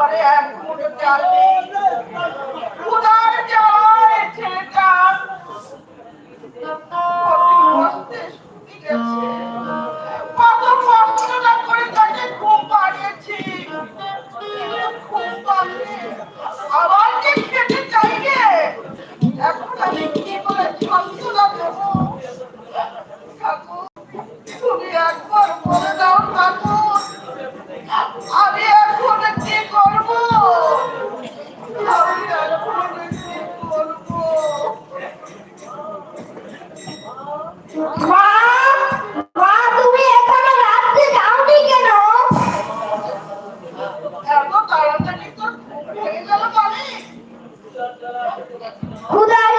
ঘরে এক মুহূর্তে আর নেই খুদা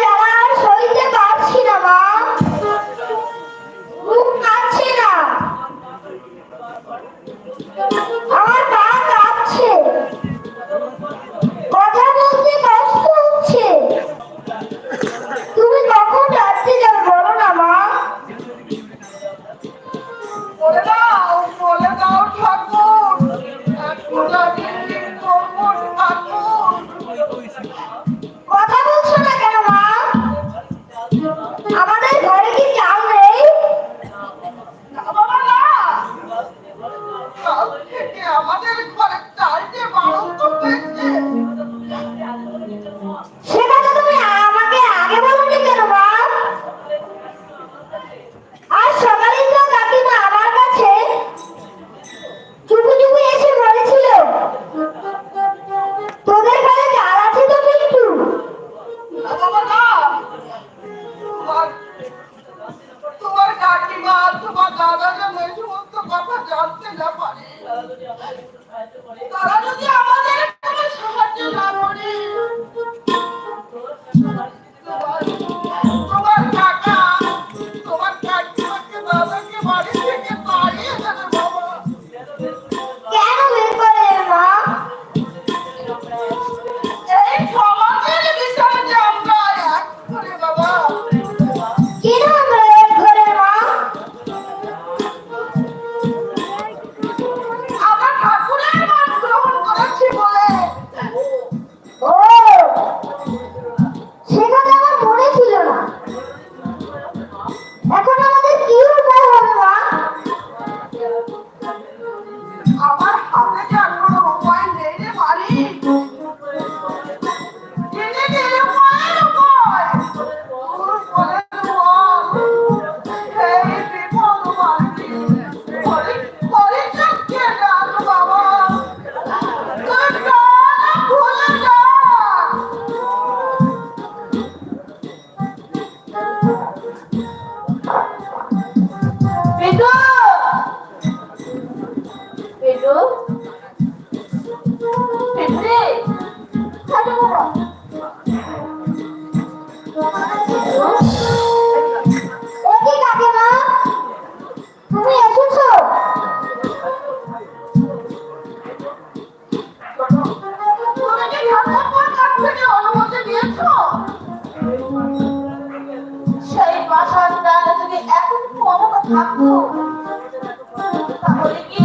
Tak.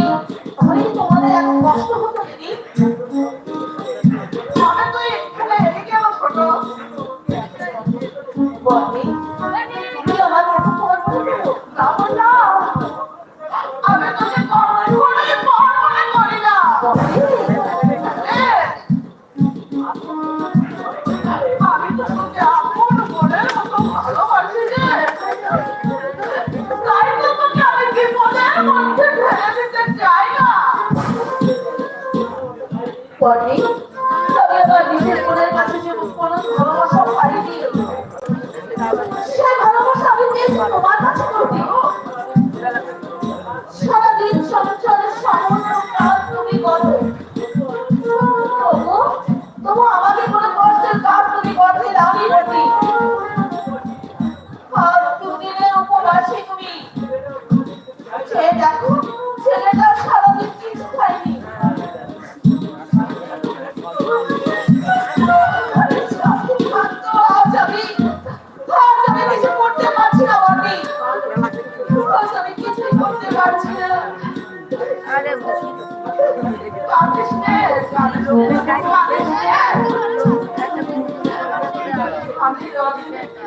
করেনি তবে আমার নিজের মনের কাছে যে কোনো ভালোবাসা পাইনি, সেই ভালোবাসা আমি পেয়েছি তোমার কাছে করবি সারাদিন সংসারের সমস্ত কাজ তুমি করো। তবু তবু আমাকে কোনো কষ্টের কাজ তুমি করতে দাবি করবি 这个。里面的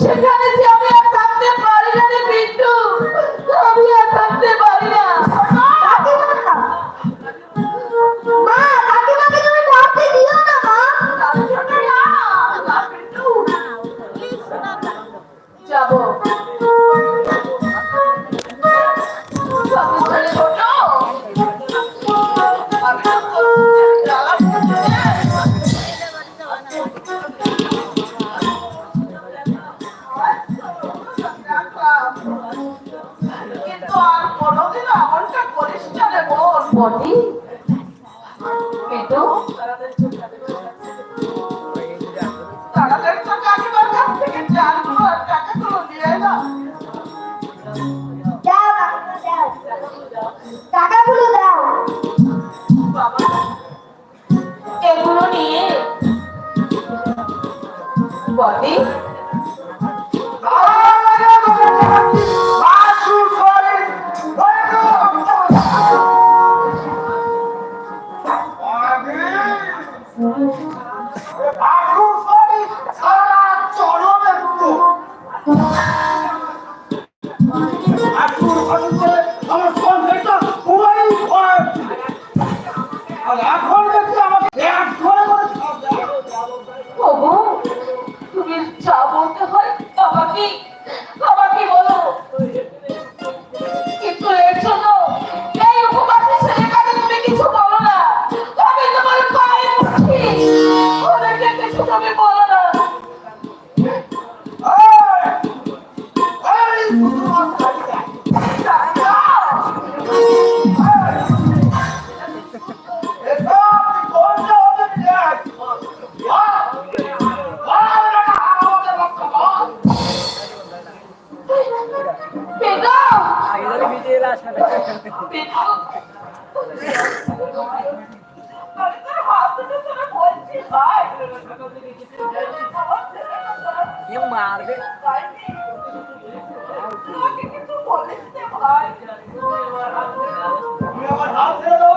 সেখানে যে আমি কবি মারবে আমার হাত ছেড়ে দাও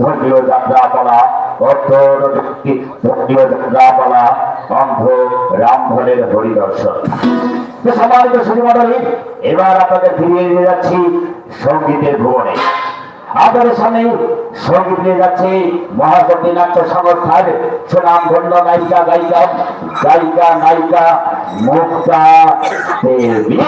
ধর্মীয় যাত্রাপালা অর্থনৈতিক ধর্মীয় যাত্রাপালা, অন্ধ রামধনের হরিদর্শন। তো সম্মানিত শ্রীমণ্ডলী, এবার আপনাদের ফিরিয়ে নিয়ে যাচ্ছি সঙ্গীতের ভুবনে। আপনাদের সামনে সংগীত নিয়ে যাচ্ছে মহাকবি নাট্য সংস্থার সুনাম ধন্য নায়িকা গায়িকা গায়িকা, নায়িকা, মুক্তা দেবী।